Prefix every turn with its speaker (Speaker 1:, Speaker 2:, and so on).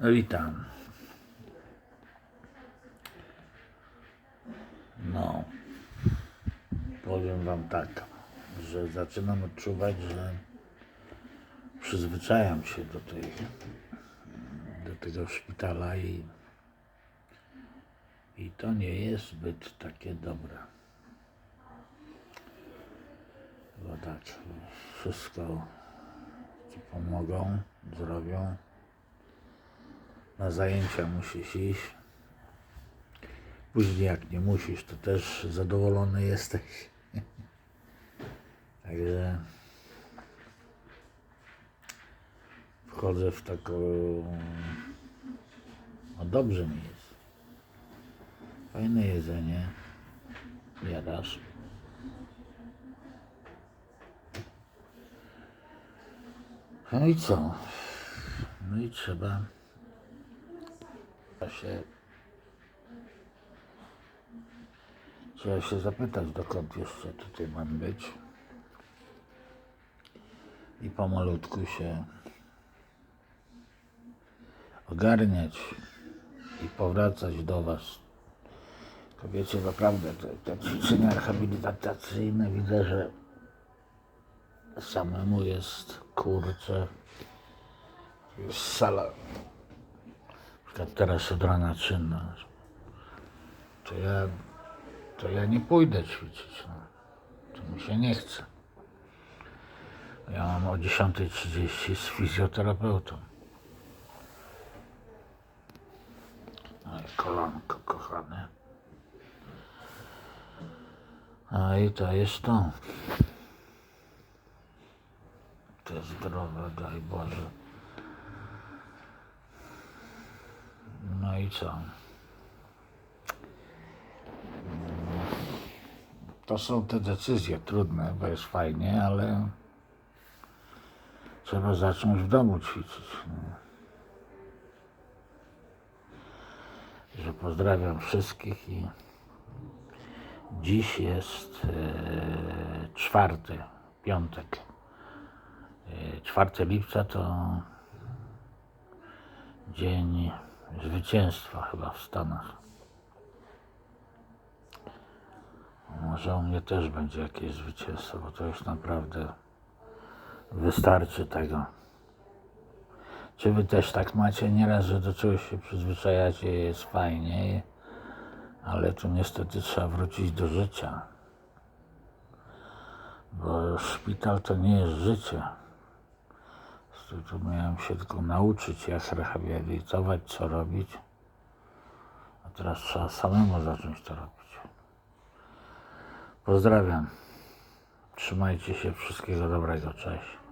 Speaker 1: Witam. No, powiem Wam tak, że zaczynam odczuwać, że przyzwyczajam się do, tej, do tego szpitala i, i to nie jest zbyt takie dobre. Bo tak, wszystko Ci pomogą, zrobią. Na zajęcia musisz iść. Później jak nie musisz, to też zadowolony jesteś. Także wchodzę w taką... No dobrze mi jest. Fajne jedzenie. Jadasz. No i co? No i trzeba się trzeba się zapytać, dokąd jeszcze tutaj mam być i pomalutku się ogarniać i powracać do Was. To wiecie, naprawdę te, te ćwiczenia rehabilitacyjne widzę, że samemu jest kurczę już sala przykład teraz od rana czynna. To ja to ja nie pójdę ćwiczyć no. to mi się nie chce. Ja mam o 10.30 z fizjoterapeutą. No i kolanko kochane. A i to jest to. Te zdrowe, daj Boże. No i co? To są te decyzje trudne, bo jest fajnie, ale trzeba zacząć w domu ćwiczyć. Że pozdrawiam wszystkich i dziś jest e, czwarty, piątek. 4 lipca to dzień zwycięstwa chyba w Stanach. Może u mnie też będzie jakieś zwycięstwo, bo to już naprawdę wystarczy tego. Czy wy też tak macie nieraz, że do czegoś się przyzwyczajacie i jest fajnie, ale tu niestety trzeba wrócić do życia. Bo szpital to nie jest życie. Tu, tu miałem się tylko nauczyć, jak rehabilitować, co robić. A teraz trzeba samemu zacząć to robić. Pozdrawiam. Trzymajcie się. Wszystkiego dobrego. Cześć.